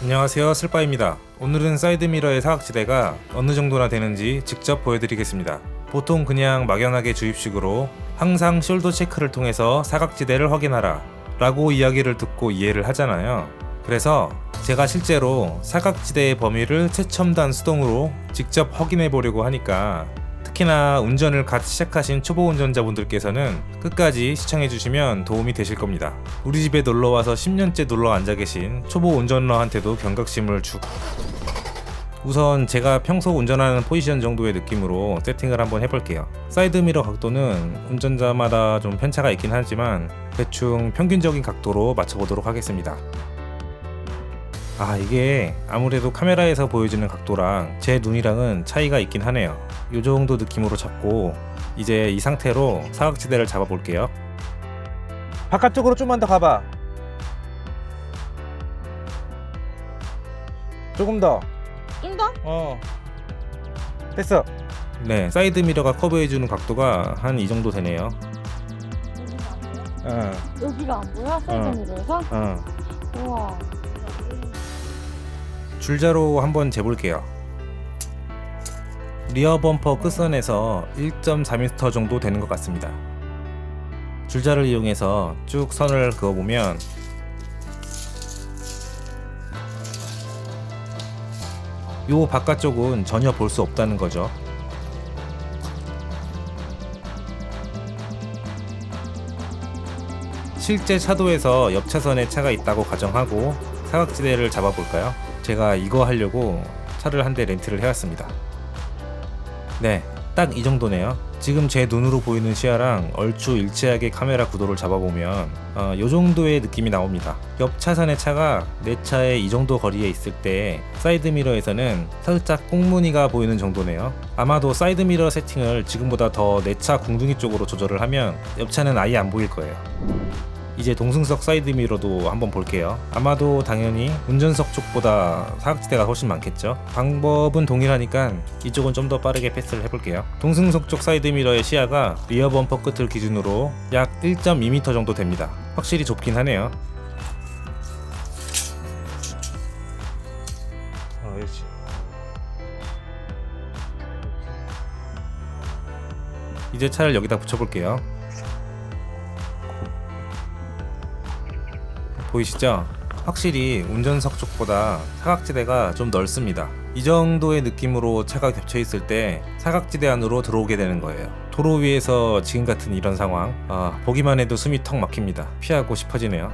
안녕하세요 슬빠입니다. 오늘은 사이드미러의 사각지대가 어느 정도나 되는지 직접 보여드리겠습니다. 보통 그냥 막연하게 주입식으로 항상 숄더 체크를 통해서 사각지대를 확인하라 라고 이야기를 듣고 이해를 하잖아요. 그래서 제가 실제로 사각지대의 범위를 최첨단 수동으로 직접 확인해 보려고 하니까 특히나 운전을 갓 시작하신 초보 운전자분들께서는 끝까지 시청해 주시면 도움이 되실 겁니다. 우리 집에 놀러 와서 10년째 놀러 앉아 계신 초보 운전러한테도 경각심을 주. 우선 제가 평소 운전하는 포지션 정도의 느낌으로 세팅을 한번 해볼게요. 사이드미러 각도는 운전자마다 좀 편차가 있긴 하지만 대충 평균적인 각도로 맞춰보도록 하겠습니다. 아 이게 아무래도 카메라에서 보여지는 각도랑 제 눈이랑은 차이가 있긴 하네요 이 정도 느낌으로 잡고 이제 이 상태로 사각지대를 잡아 볼게요 바깥쪽으로 좀만 더 가봐 조금 더 좀 더? 어. 됐어. 네, 사이드 미러가 커브해주는 각도가 한 이 정도 되네요. 어, 여기가 안 보여? 사이드미러에서? 어. 우와. 줄자로 한번 재볼게요. 리어 범퍼 끝선에서 1.4m 정도 되는 것 같습니다. 줄자를 이용해서 쭉 선을 그어보면 요 바깥쪽은 전혀 볼 수 없다는 거죠. 실제 차도에서 옆 차선에 차가 있다고 가정하고 사각지대를 잡아볼까요? 제가 이거 하려고 차를 한 대 렌트를 해왔습니다. 네, 딱 이 정도네요. 지금 제 눈으로 보이는 시야랑 얼추 일치하게 카메라 구도를 잡아보면 어, 요 정도의 느낌이 나옵니다. 옆 차선의 차가 내 차에 이 정도 거리에 있을 때 사이드 미러에서는 살짝 꽁무니가 보이는 정도네요. 아마도 사이드 미러 세팅을 지금보다 더 내 차 궁둥이 쪽으로 조절을 하면 옆 차는 아예 안 보일 거예요. 이제 동승석 사이드 미러도 한번 볼게요. 아마도 당연히 운전석 쪽보다 사각지대가 훨씬 많겠죠. 방법은 동일하니까 이쪽은 좀 더 빠르게 패스를 해볼게요. 동승석 쪽 사이드 미러의 시야가 리어 범퍼 끝을 기준으로 약 1.2m 정도 됩니다. 확실히 좁긴 하네요. 어. 이제 차를 여기다 붙여볼게요. 보이시죠? 확실히 운전석 쪽보다 사각지대가 좀 넓습니다. 이 정도의 느낌으로 차가 겹쳐 있을 때 사각지대 안으로 들어오게 되는 거예요. 도로 위에서 지금 같은 이런 상황, 아, 보기만 해도 숨이 턱 막힙니다. 피하고 싶어지네요.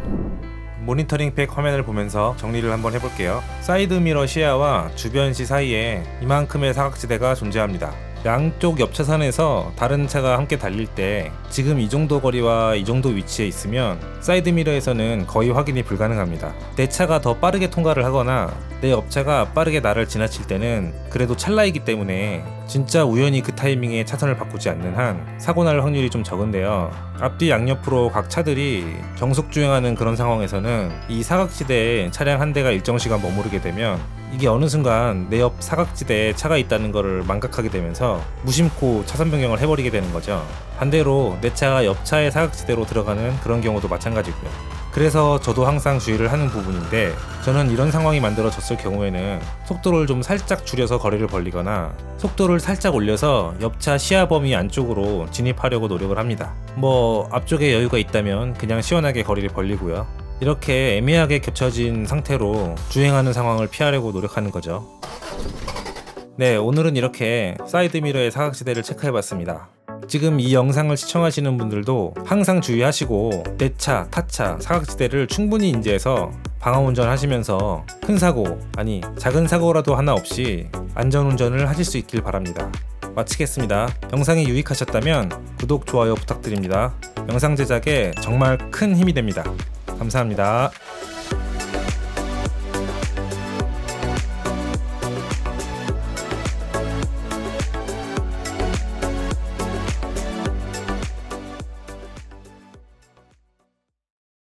모니터링 팩 화면을 보면서 정리를 한번 해볼게요. 사이드 미러 시야와 주변 시 사이에 이만큼의 사각지대가 존재합니다. 양쪽 옆차선에서 다른 차가 함께 달릴 때 지금 이 정도 거리와 이 정도 위치에 있으면 사이드 미러에서는 거의 확인이 불가능합니다. 내 차가 더 빠르게 통과를 하거나 내 옆차가 빠르게 나를 지나칠 때는 그래도 찰나이기 때문에 진짜 우연히 그 타이밍에 차선을 바꾸지 않는 한 사고 날 확률이 좀 적은데요. 앞뒤 양옆으로 각 차들이 정속 주행하는 그런 상황에서는 이 사각지대에 차량 한 대가 일정 시간 머무르게 되면 이게 어느 순간 내 옆 사각지대에 차가 있다는 것을 망각하게 되면서 무심코 차선 변경을 해버리게 되는 거죠. 반대로 내 차가 옆 차의 사각지대로 들어가는 그런 경우도 마찬가지고요. 그래서 저도 항상 주의를 하는 부분인데 저는 이런 상황이 만들어졌을 경우에는 속도를 좀 살짝 줄여서 거리를 벌리거나 속도를 살짝 올려서 옆차 시야 범위 안쪽으로 진입하려고 노력을 합니다. 뭐 앞쪽에 여유가 있다면 그냥 시원하게 거리를 벌리고요. 이렇게 애매하게 겹쳐진 상태로 주행하는 상황을 피하려고 노력하는 거죠. 네, 오늘은 이렇게 사이드미러의 사각지대를 체크해봤습니다. 지금 이 영상을 시청하시는 분들도 항상 주의하시고 내 차, 타차, 사각지대를 충분히 인지해서 방어운전 하시면서 큰 사고, 아니 작은 사고라도 하나 없이 안전운전을 하실 수 있길 바랍니다. 마치겠습니다. 영상이 유익하셨다면 구독, 좋아요 부탁드립니다. 영상 제작에 정말 큰 힘이 됩니다. 감사합니다.